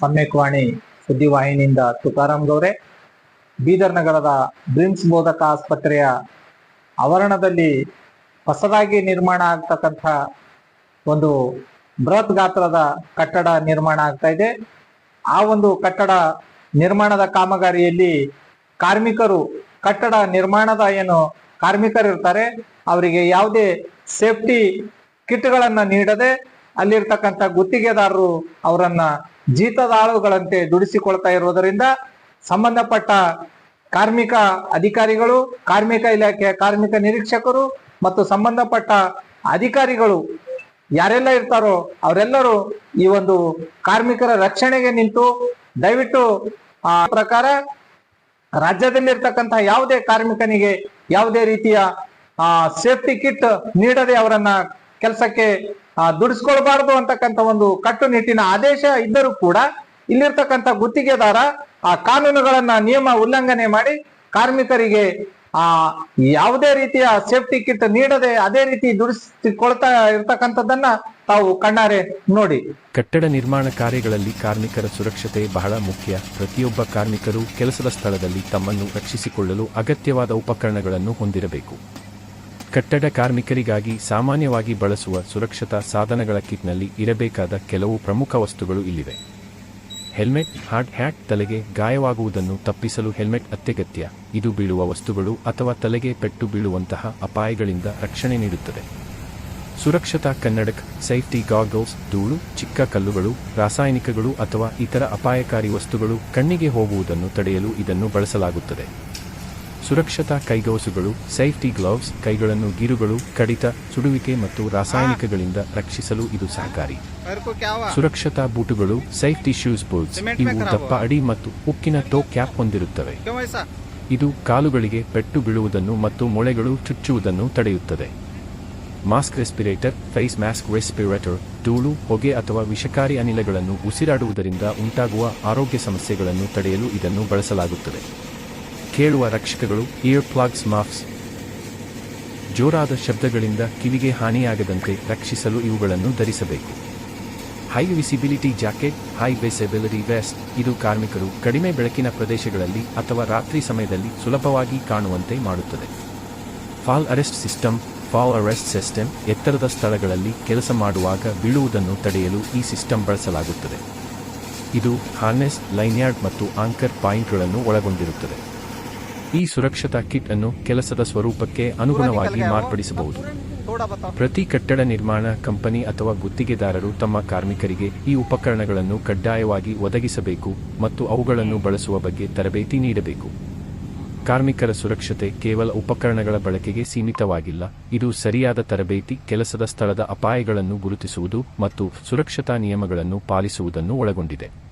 ಸಮ್ಯಕ್ವಾಣಿ ಸುದ್ದಿವಾಹಿನಿಯಿಂದ ತುಕಾರಾಮ್ ಗೌರೆ. ಬೀದರ್ ನಗರದ ಬ್ರಿಮ್ಸ್ ಬೋಧಕ ಆಸ್ಪತ್ರೆಯ ಆವರಣದಲ್ಲಿ ಹೊಸದಾಗಿ ನಿರ್ಮಾಣ ಆಗ್ತಕ್ಕಂಥ ಒಂದು ಬೃಹತ್ ಗಾತ್ರದ ಕಟ್ಟಡ ನಿರ್ಮಾಣ ಆಗ್ತಾ ಇದೆ. ಆ ಒಂದು ಕಟ್ಟಡ ನಿರ್ಮಾಣದ ಕಾಮಗಾರಿಯಲ್ಲಿ ಕಾರ್ಮಿಕರು, ಕಟ್ಟಡ ನಿರ್ಮಾಣದ ಏನು ಕಾರ್ಮಿಕರು ಇರ್ತಾರೆ ಅವರಿಗೆ ಯಾವುದೇ ಸೇಫ್ಟಿ ಕಿಟ್ಗಳನ್ನ ನೀಡದೆ ಅಲ್ಲಿರ್ತಕ್ಕಂಥ ಗುತ್ತಿಗೆದಾರರು ಅವರನ್ನ ಜೀತದಾಳುಗಳಂತೆ ದುಡಿಸಿಕೊಳ್ತಾ ಇರುವುದರಿಂದ ಸಂಬಂಧಪಟ್ಟ ಕಾರ್ಮಿಕ ಅಧಿಕಾರಿಗಳು, ಕಾರ್ಮಿಕ ಇಲಾಖೆಯ ಕಾರ್ಮಿಕ ನಿರೀಕ್ಷಕರು ಮತ್ತು ಸಂಬಂಧಪಟ್ಟ ಅಧಿಕಾರಿಗಳು ಯಾರೆಲ್ಲ ಇರ್ತಾರೋ ಅವರೆಲ್ಲರೂ ಈ ಒಂದು ಕಾರ್ಮಿಕರ ರಕ್ಷಣೆಗೆ ನಿಂತು ದಯವಿಟ್ಟು ಆ ಪ್ರಕಾರ ರಾಜ್ಯದಲ್ಲಿರ್ತಕ್ಕಂತಹ ಯಾವುದೇ ಕಾರ್ಮಿಕನಿಗೆ ಯಾವುದೇ ರೀತಿಯ, ಆ, ಸೇಫ್ಟಿ ಕಿಟ್ ನೀಡದೆ ಅವರನ್ನ ಕೆಲಸಕ್ಕೆ ದುಡಿಸ್ಕೊಳ್ಬಾರ್ದು ಅಂತಕ್ಕಂಥ ಒಂದು ಕಟ್ಟುನಿಟ್ಟಿನ ಆದೇಶ ಇದ್ದರೂ ಕೂಡ ಇಲ್ಲಿರ್ತಕ್ಕಂಥ ಗುತ್ತಿಗೆದಾರ ಆ ಕಾನೂನುಗಳನ್ನ ನಿಯಮ ಉಲ್ಲಂಘನೆ ಮಾಡಿ ಕಾರ್ಮಿಕರಿಗೆ, ಆ, ಯಾವುದೇ ರೀತಿಯ ಸೇಫ್ಟಿ ಕಿಟ್ ನೀಡದೆ ಅದೇ ರೀತಿ ದುಡಿಸಿಕೊಳ್ತಾ ಇರ್ತಕ್ಕಂಥದ್ದನ್ನ ತಾವು ಕಣ್ಣಾರೆ ನೋಡಿ. ಕಟ್ಟಡ ನಿರ್ಮಾಣ ಕಾರ್ಯಗಳಲ್ಲಿ ಕಾರ್ಮಿಕರ ಸುರಕ್ಷತೆ ಬಹಳ ಮುಖ್ಯ. ಪ್ರತಿಯೊಬ್ಬ ಕಾರ್ಮಿಕರು ಕೆಲಸದ ಸ್ಥಳದಲ್ಲಿ ತಮ್ಮನ್ನು ರಕ್ಷಿಸಿಕೊಳ್ಳಲು ಅಗತ್ಯವಾದ ಉಪಕರಣಗಳನ್ನು ಹೊಂದಿರಬೇಕು. ಕಟ್ಟಡ ಕಾರ್ಮಿಕರಿಗಾಗಿ ಸಾಮಾನ್ಯವಾಗಿ ಬಳಸುವ ಸುರಕ್ಷತಾ ಸಾಧನಗಳ ಕಿಟ್ನಲ್ಲಿ ಇರಬೇಕಾದ ಕೆಲವು ಪ್ರಮುಖ ವಸ್ತುಗಳು ಇಲ್ಲಿವೆ. ಹೆಲ್ಮೆಟ್, ಹಾರ್ಡ್ ಹ್ಯಾಟ್ ತಲೆಗೆ ಗಾಯವಾಗುವುದನ್ನು ತಪ್ಪಿಸಲು ಹೆಲ್ಮೆಟ್ ಅತ್ಯಗತ್ಯ. ಇದು ಬೀಳುವ ವಸ್ತುಗಳು ಅಥವಾ ತಲೆಗೆ ಪೆಟ್ಟು ಬೀಳುವಂತಹ ಅಪಾಯಗಳಿಂದ ರಕ್ಷಣೆ ನೀಡುತ್ತದೆ. ಸುರಕ್ಷತಾ ಕನ್ನಡಕ್, ಸೇಫ್ಟಿ ಗಾಗಲ್ಸ್, ಧೂಳು, ಚಿಕ್ಕ ಕಲ್ಲುಗಳು, ರಾಸಾಯನಿಕಗಳು ಅಥವಾ ಇತರ ಅಪಾಯಕಾರಿ ವಸ್ತುಗಳು ಕಣ್ಣಿಗೆ ಹೋಗುವುದನ್ನು ತಡೆಯಲು ಇದನ್ನು ಬಳಸಲಾಗುತ್ತದೆ. ಸುರಕ್ಷತಾ ಕೈಗವಸುಗಳು ಸೇಫ್ಟಿ ಗ್ಲೌಸ್ ಕೈಗಳನ್ನು ಗಿರುಗಳು ಕಡಿತ ಸುಡುವಿಕೆ ಮತ್ತು ರಾಸಾಯನಿಕಗಳಿಂದ ರಕ್ಷಿಸಲು ಇದು ಸಹಕಾರಿ. ಸುರಕ್ಷತಾ ಬೂಟುಗಳು ಸೇಫ್ಟಿ ಶೂಸ್ ಬೂಟ್ಸ್ ಇವು ದಪ್ಪ ಅಡಿ ಮತ್ತು ಉಕ್ಕಿನ ಟೋ ಕ್ಯಾಪ್ ಹೊಂದಿರುತ್ತವೆ. ಇದು ಕಾಲುಗಳಿಗೆ ಪೆಟ್ಟು ಬೀಳುವುದನ್ನು ಮತ್ತು ಮೊಳೆಗಳು ಚುಚ್ಚುವುದನ್ನು ತಡೆಯುತ್ತದೆ. Mask respirator face mask respirator ಧೂಳು ಹೊಗೆ ಅಥವಾ ವಿಷಕಾರಿ ಅನಿಲಗಳನ್ನು ಉಸಿರಾಡುವುದರಿಂದ ಉಂಟಾಗುವ ಆರೋಗ್ಯ ಸಮಸ್ಯೆಗಳನ್ನು ತಡೆಯಲು ಇದನ್ನು ಬಳಸಲಾಗುತ್ತದೆ. ಕೇಳುವ ರಕ್ಷಕಗಳು ಇಯರ್ ಪ್ಲಾಗ್ಸ್ ಮಾಫ್ಸ್ ಜೋರಾದ ಶಬ್ದಗಳಿಂದ ಕಿವಿಗೆ ಹಾನಿಯಾಗದಂತೆ ರಕ್ಷಿಸಲು ಇವುಗಳನ್ನು ಧರಿಸಬೇಕು. High visibility jacket high visibility vest ಇದು ಕಾರ್ಮಿಕರು ಕಡಿಮೆ ಬೆಳಕಿನ ಪ್ರದೇಶಗಳಲ್ಲಿ ಅಥವಾ ರಾತ್ರಿ ಸಮಯದಲ್ಲಿ ಸುಲಭವಾಗಿ ಕಾಣುವಂತೆ ಮಾಡುತ್ತದೆ. Fall arrest system fall arrest system ಎತ್ತರದ ಸ್ಥಳಗಳಲ್ಲಿ ಕೆಲಸ ಮಾಡುವಾಗ ಬೀಳುವುದನ್ನು ತಡೆಯಲು ಈ ಸಿಸ್ಟಮ್ ಬಳಸಲಾಗುತ್ತದೆ. ಇದು ಹಾರ್ನೆಸ್ ಲೈನ್ಯಾರ್ಡ್ ಮತ್ತು ಆಂಕರ್ ಪಾಯಿಂಟ್ಗಳನ್ನು ಒಳಗೊಂಡಿರುತ್ತದೆ. ಈ ಸುರಕ್ಷತಾ ಕಿಟ್ ಅನ್ನು ಕೆಲಸದ ಸ್ವರೂಪಕ್ಕೆ ಅನುಗುಣವಾಗಿ ಮಾರ್ಪಡಿಸಬಹುದು. ಪ್ರತಿ ಕಟ್ಟಡ ನಿರ್ಮಾಣ ಕಂಪನಿ ಅಥವಾ ಗುತ್ತಿಗೆದಾರರು ತಮ್ಮ ಕಾರ್ಮಿಕರಿಗೆ ಈ ಉಪಕರಣಗಳನ್ನು ಕಡ್ಡಾಯವಾಗಿ ಒದಗಿಸಬೇಕು ಮತ್ತು ಅವುಗಳನ್ನು ಬಳಸುವ ಬಗ್ಗೆ ತರಬೇತಿ ನೀಡಬೇಕು. ಕಾರ್ಮಿಕರ ಸುರಕ್ಷತೆ ಕೇವಲ ಉಪಕರಣಗಳ ಬಳಕೆಗೆ ಸೀಮಿತವಾಗಿಲ್ಲ. ಇದು ಸರಿಯಾದ ತರಬೇತಿ ಕೆಲಸದ ಸ್ಥಳದ ಅಪಾಯಗಳನ್ನು ಗುರುತಿಸುವುದು ಮತ್ತು ಸುರಕ್ಷತಾ ನಿಯಮಗಳನ್ನು ಪಾಲಿಸುವುದನ್ನು ಒಳಗೊಂಡಿದೆ.